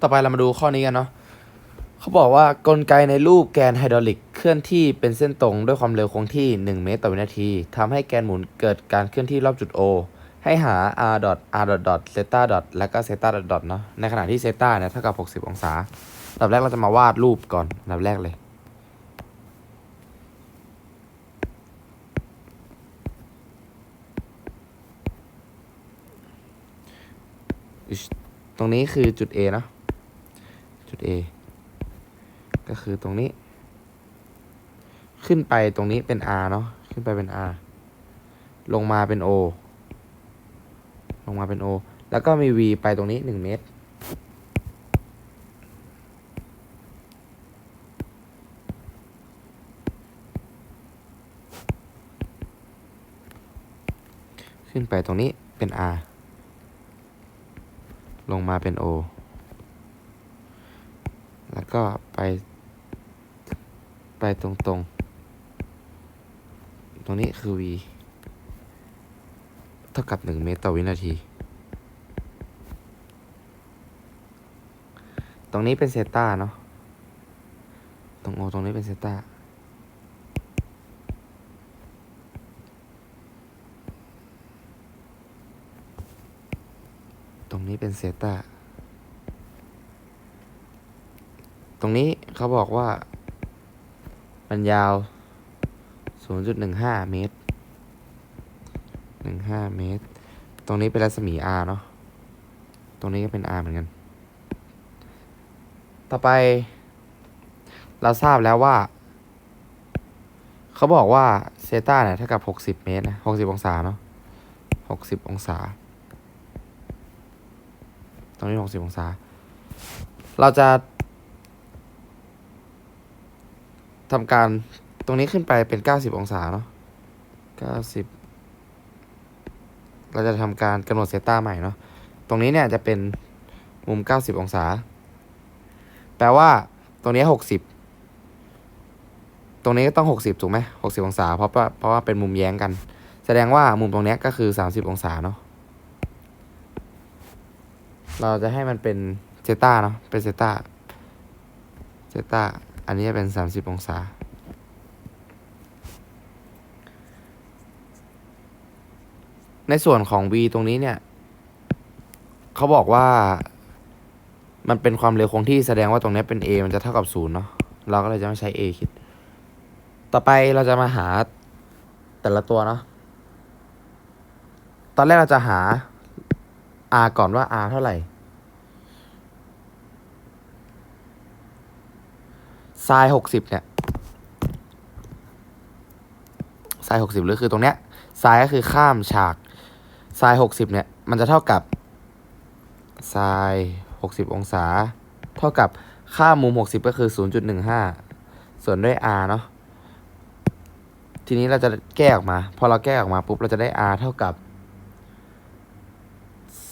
ต่อไปเรามาดูข้อนี้กันเนาะเขาบอกว่ากลไกในลูกแกนไฮดรอลิกเคลื่อนที่เป็นเส้นตรงด้วยความเร็วคงที่ 1 เมตรต่อวินาทีทำให้แกนหมุนเกิดการเคลื่อนที่รอบจุด O ให้หา r dot r dot dot zeta dot และก็ zeta dot dot เนาะในขณะที่ zeta เนี่ยเท่ากับ 60 องศาอันดับแรกเราจะมาวาดรูปก่อนอันดับแรกเลยตรงนี้คือจุด A เนะ จุด A ก็คือตรงนี้ ขึ้นไปตรงนี้เป็น R เนาะขึ้นไปเป็น R ลงมาเป็น O ลงมาเป็น O แล้วก็มี V ไปตรงนี้ 1 เมตร ขึ้นไปตรงนี้เป็น R ลงมาเป็น O ก็ไป ไปตรงตรงตรงนี้คือ v เท่ากับ 1 เมตรต่อวินาที ตรงนี้เป็นเซต้าเนาะ ตรง O ตรงนี้เป็นเซต้าตรงนี้เป็นเซต้า ต รงนี้เขาบอกว่า มันยาว 0.15 เมตร 15 เมตร ตรงนี้เป็นรัศมี r เนาะ ตรงนี้ก็เป็น r เหมือนกัน ต่อไป เราทราบแล้วว่า เขาบอกว่าเซต้าเนี่ยเท่ากับ 60 เมตรนะ 60 องศาเนาะ 60 องศา ตรงนี้ 60 องศา เราจะ ทำการตรงนี้ขึ้นไปเป็น 90 องศาเนาะ90 เราจะทำการกำหนดเซต้าใหม่เนาะ ตรงนี้เนี่ยจะเป็นมุม 90 องศา แปลว่าตรงนี้ 60 ตรงนี้ก็ต้อง 60 ถูกไหม60 องศา เพราะว่าเพราะว่าเป็นมุมแย้งกัน แสดงว่ามุมตรงนี้ก็คือ 30 องศาเนาะ เราจะให้มันเป็นเซต้าเนาะ เป็นเซต้าเซต้า อันนี้จะเป็น 30 องศา ในส่วนของ v ตรงนี้เนี่ย เขาบอกว่า มันเป็นความเร็วคงที่แสดงว่าตรงนี้เป็น a มันจะเท่ากับ 0 เนาะ เราก็เลยจะไม่ใช้ a คิด ต่อไปเราจะมาหาแต่ละตัวเนาะ ตอนแรกเราจะหา r ก่อนว่า r เท่าไหร่ ไซน์หกสิบเนี่ยไซน์หกสิบหรือคือตรงเนี้ยไซน์ก็คือข้ามฉากไซน์หกสิบเนี่ยมันจะเท่ากับไซน์หกสิบองศา เท่ากับค่ามุมหกสิบก็คือศูนย์จุดหนึ่งห้าส่วนด้วย r เนาะทีนี้เราจะแก้ออกมา พอเราแก้ออกมาปุ๊บเราจะได้ r เท่ากับ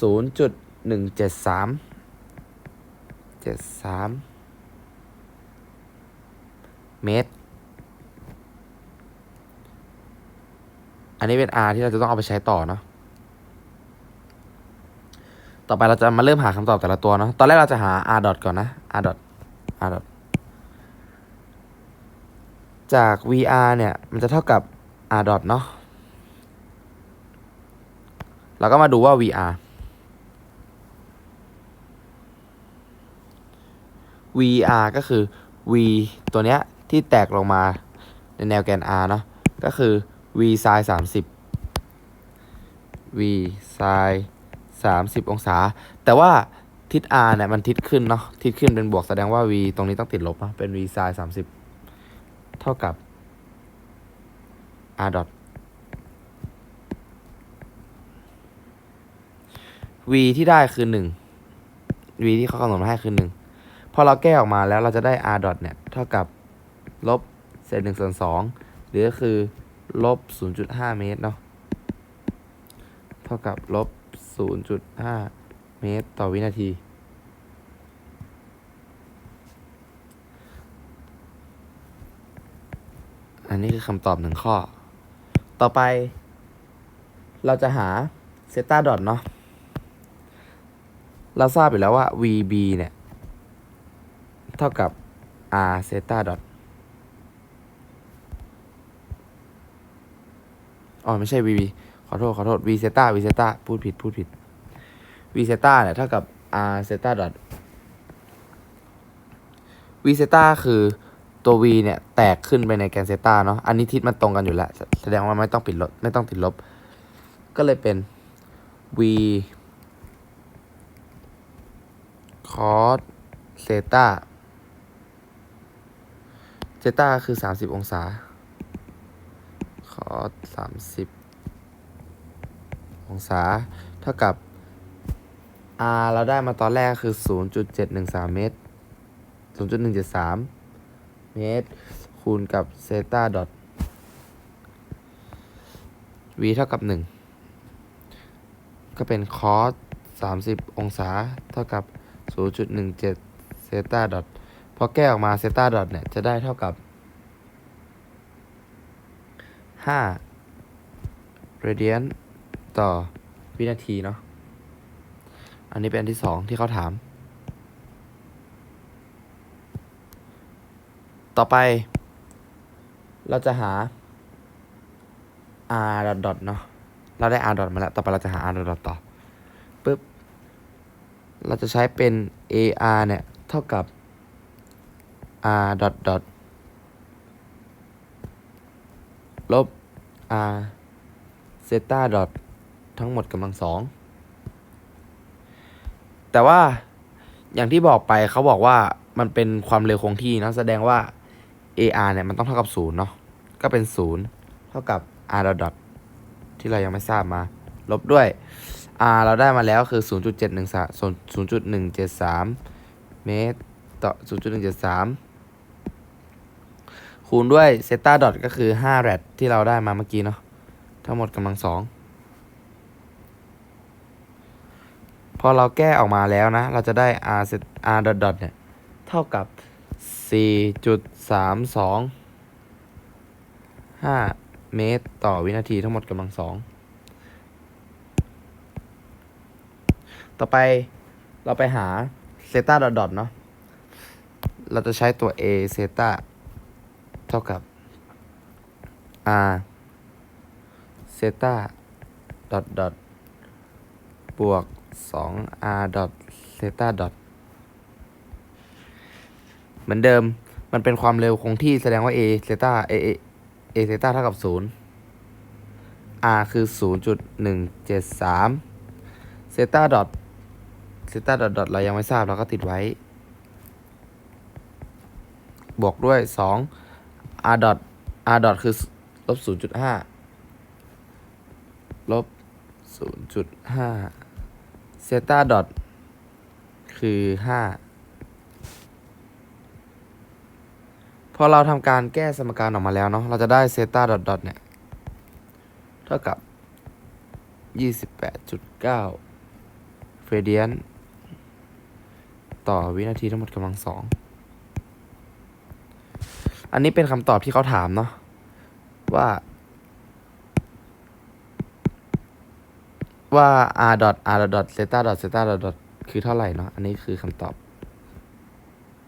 ศูนย์จุดหนึ่ง เมตร อันนี้เป็น R ที่เราจะต้องเอาไปใช้ต่อเนาะ ต่อไปเราจะมาเริ่มหาคำตอบแต่ละตัวเนาะ ตอนแรกเราจะหา R dot ก่อนนะ R dot R dot จาก VR เนี่ย มันจะเท่ากับ R dot เนาะเราก็มาดูว่า VR VR ก็คือ V ตัวเนี้ย ที่แตกลงมาในแนวแกน R เนาะก็คือ V sin 30 V sin 30 องศา แต่ว่าทิศ R เนี่ยมันทิศขึ้นเนาะทิศขึ้นเป็นบวกแสดงว่า V ตรงนี้ต้องติดลบเนาะเป็น V sin 30 เท่ากับ R dot V ที่ได้คือ 1 V ที่เขากำหนดมาให้คือ 1 พอเราแก้ออกมาแล้วเราจะได้ r dot เนี่ย เท่ากับ ลบเศษหนึ่งส่วนสองหรือก็คือลบศูนย์จุดห้าเมตรเนาะเท่ากับลบศูนย์จุดห้าเมตรต่อวินาที อันนี้คือคำตอบหนึ่งข้อ ต่อไป เราจะหาเซต้าดอทเนาะเราทราบอยู่แล้วว่า VB เนี่ย เท่ากับ r เซต้าดอท อ๋อไม่ใช่ v v ขอโทษ ขอโทษ v เซต้า v เซต้าพูดผิด พูดผิด v เซต้าเนี่ยเท่ากับ r เซต้าดอท v เซต้าคือตัว v เนี่ย แตกขึ้นไปในแกนเซต้าเนาะ อันนี้ทิศมันตรงกันอยู่แล้ว แสดงว่าไม่ต้องปิดลบ ไม่ต้องติดลบ ก็เลยเป็น v cos เซต้า เซต้าคือ 30 องศา cos 30องศา เท่ากับ r เราได้มาตอนแรกคือ 0.713 เมตร 0.173 เมตร คูณกับเซตาดอท v เท่ากับ 1 ก็เป็น cos 30 องศา เท่ากับ 0.17 เซตาดอทพอแก้ออกมาเซตาดอทเนี่ย จะได้เท่ากับ 5 radian ต่อวินาทีเนาะ อันนี้เป็นอันที่สองที่เขาถาม ต่อไป เราจะหา r dot dot เนาะ เราได้ r dot มาแล้ว ต่อไปเราจะหา r dot dot ต่อปึ๊บ เราจะใช้เป็น ar เนี่ย เท่ากับ r dot dot ลบ r เซตาดอททั้งหมดกำลังสองแต่ว่าอย่างที่บอกไปเขาบอกว่ามันเป็นความเร็วคงที่นะแสดงว่า ar เนี่ยมันต้องเท่ากับศูนย์เนาะก็เป็นศูนย์เท่ากับ r dot dot ที่เรายังไม่ทราบมา ลบด้วย r เราได้มาแล้วคือ 0.713 0.173 เมตรต่อ 0.173 คูณด้วยเซต้าดอทก็คือ5แรดที่เราได้มาเมื่อกี้เนาะทั้งหมดกำลังสองพอเราแก้ออกมาแล้วนะ เราจะได้ r เซต r dot dot เนี่ย เท่ากับ 4.32 5 เมตรต่อวินาทีทั้งหมดกำลังสองต่อไปเราไปหาเซต้าดอทดอทเนาะเราจะใช้ตัว a เซต้า ท่ากับ r เซต้าดอทดอทบวก 2r ดอทเซต้าดอทเหมือนเดิมมันเป็นความเร็วคงที่แสดงว่า a เซต้า a a a เซต้าเท่ากับ 0 r คือ 0.173เซต้าดอทเซต้าดอทดอทเรายังไม่ทราบเราก็ติดไว้ บวกด้วย 2 r ดอท r ดอทคือลบ0.5ลบ0.5เซตาดอทคือ5พอเราทำการแก้สมการออกมาแล้วเนาะเราจะได้เซตาดอทดอทเนี่ย เท่ากับ28.9เฟรเดียน ต่อวินาทีทั้งหมดกำลังสอง อันนี้เป็นคำตอบที่เขาถามเนาะว่า ว่า r dot r dot zeta dot zeta dot dot คือเท่าไหร่เนาะอันนี้คือคำตอบ